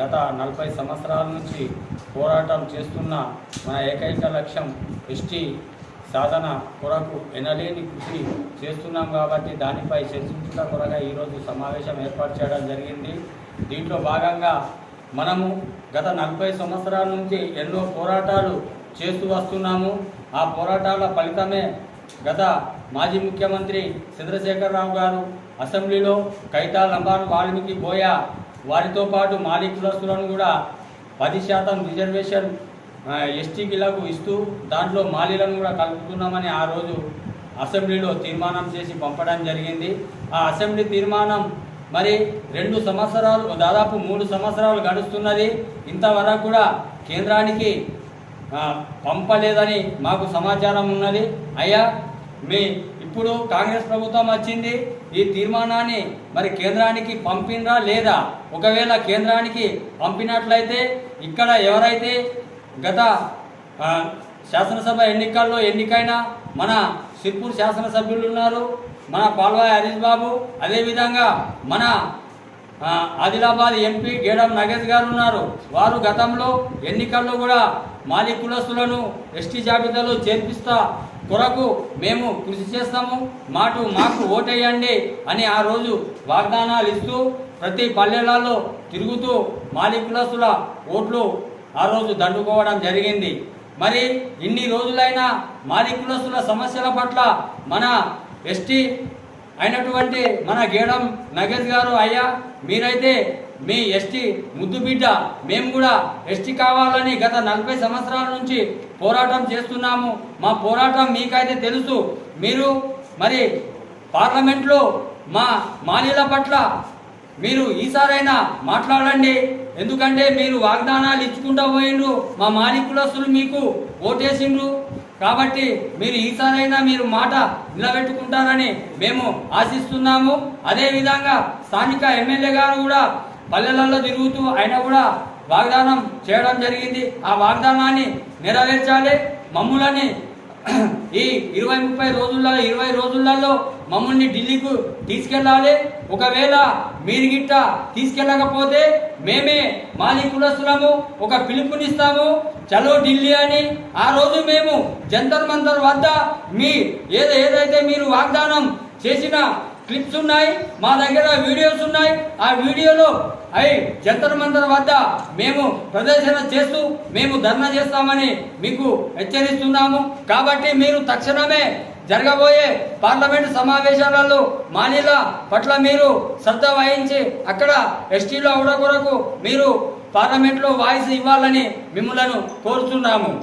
గత నలభై సంవత్సరాల నుంచి పోరాటం చేస్తున్న మన ఏకైక లక్ష్యం ఎస్టీ సాధన కొరకు ఎనలేని కృషి చేస్తున్నాం కాబట్టి దానిపై చర్చించుట కొరగా ఈరోజు సమావేశం ఏర్పాటు చేయడం జరిగింది. దీంట్లో భాగంగా మనము గత నలభై సంవత్సరాల నుంచి ఎన్నో పోరాటాలు చేస్తూ వస్తున్నాము. ఆ పోరాటాల ఫలితమే గత మాజీ ముఖ్యమంత్రి చంద్రశేఖరరావు గారు అసెంబ్లీలో కైతా లంబాను వాల్మీకి బోయా వారితో పాటు మాలిక్ కులస్తులను కూడా పది శాతం రిజర్వేషన్ ఎస్టీకిలకు ఇస్తూ దాంట్లో మాలీలను కూడా కలుపుతున్నామని ఆ రోజు అసెంబ్లీలో తీర్మానం చేసి పంపడం జరిగింది. ఆ అసెంబ్లీ తీర్మానం మరి రెండు సంవత్సరాలు దాదాపు మూడు సంవత్సరాలు గడుస్తున్నది. ఇంతవరకు కూడా కేంద్రానికి పంపలేదని మాకు సమాచారం ఉన్నది. అయ్యా మీ ఇప్పుడు కాంగ్రెస్ ప్రభుత్వం వచ్చింది ఈ తీర్మానాన్ని మరి కేంద్రానికి పంపినరా లేదా? ఒకవేళ కేంద్రానికి పంపినట్లయితే ఇక్కడ ఎవరైతే గత శాసనసభ ఎన్నికల్లో ఎన్నికైన మన సిర్పూర్ శాసనసభ్యులు ఉన్నారు మన పాల్వాయి హరీష్ బాబు అదేవిధంగా మన ఆదిలాబాద్ ఎంపీ గేడం నగేష్ గారు ఉన్నారు. వారు గతంలో ఎన్నికల్లో కూడా మాలి కులస్తులను ఎస్టీ జాబితాలో చేర్పిస్తా కొరకు మేము కృషి చేస్తాము. మాటు మాకు ఓటేయండి అని ఆ రోజు వాగ్దానాలు ఇస్తూ ప్రతి పల్లెలలో తిరుగుతూ మాలి కులస్తుల ఓట్లు ఆ రోజు దండుకోవడం జరిగింది. మరి ఇన్ని రోజులైనా మాలి కులస్తుల సమస్యల పట్ల మన ఎస్టీ అయినటువంటి మన గేడం నగేష్ గారు అయ్యా మీరైతే మీ ఎస్టీ ముద్దు బిడ్డ మేము కూడా ఎస్టీ కావాలని గత నలభై సంవత్సరాల నుంచి పోరాటం చేస్తున్నాము. మా పోరాటం మీకైతే తెలుసు. మీరు మరి పార్లమెంట్లో మా మాలీల పట్ల మీరు ఈసారైనా మాట్లాడండి. ఎందుకంటే మీరు వాగ్దానాలు ఇచ్చుకుంటూ పోయిండ్రు. మా మాలికులస్తులు మీకు ఓటేసిండ్రు. కాబట్టి మీరు ఈసారైనా మీరు మాట నిలబెట్టుకుంటారని మేము ఆశిస్తున్నాము. అదేవిధంగా స్థానిక ఎమ్మెల్యే గారు కూడా పల్లెలలో తిరుగుతూ ఆయన కూడా వాగ్దానం చేయడం జరిగింది. ఆ వాగ్దానాన్ని నెరవేర్చాలి. మమ్ములని ఈ ఇరవై ముప్పై రోజుల్లో ఇరవై రోజులలో మమ్మల్ని ఢిల్లీకు తీసుకెళ్ళాలి. ఒకవేళ మీరు గిట్ట తీసుకెళ్ళకపోతే మేమే మాలి కులస్తులము ఒక పిలుపునిస్తాము. చలో ఢిల్లీ అని ఆ రోజు మేము జంతర్ మంతర్ వద్ద మీ ఏదో ఏదైతే మీరు వాగ్దానం చేసిన క్లిప్స్ ఉన్నాయి మా దగ్గర వీడియోస్ ఉన్నాయి. ఆ వీడియోలో అయి జంతర్ మంతర్ వద్ద మేము ప్రదర్శన చేస్తూ మేము ధర్నా చేస్తామని మీకు హెచ్చరిస్తున్నాము. కాబట్టి మీరు తక్షణమే జరగబోయే పార్లమెంటు సమావేశాలలో మాలీల పట్ల మీరు శ్రద్ధ వహించి అక్కడ ఎస్టీలో అవడ కొరకు మీరు పార్లమెంట్లో వాయిస్ ఇవ్వాలని మిమ్మలను కోరుతున్నాము.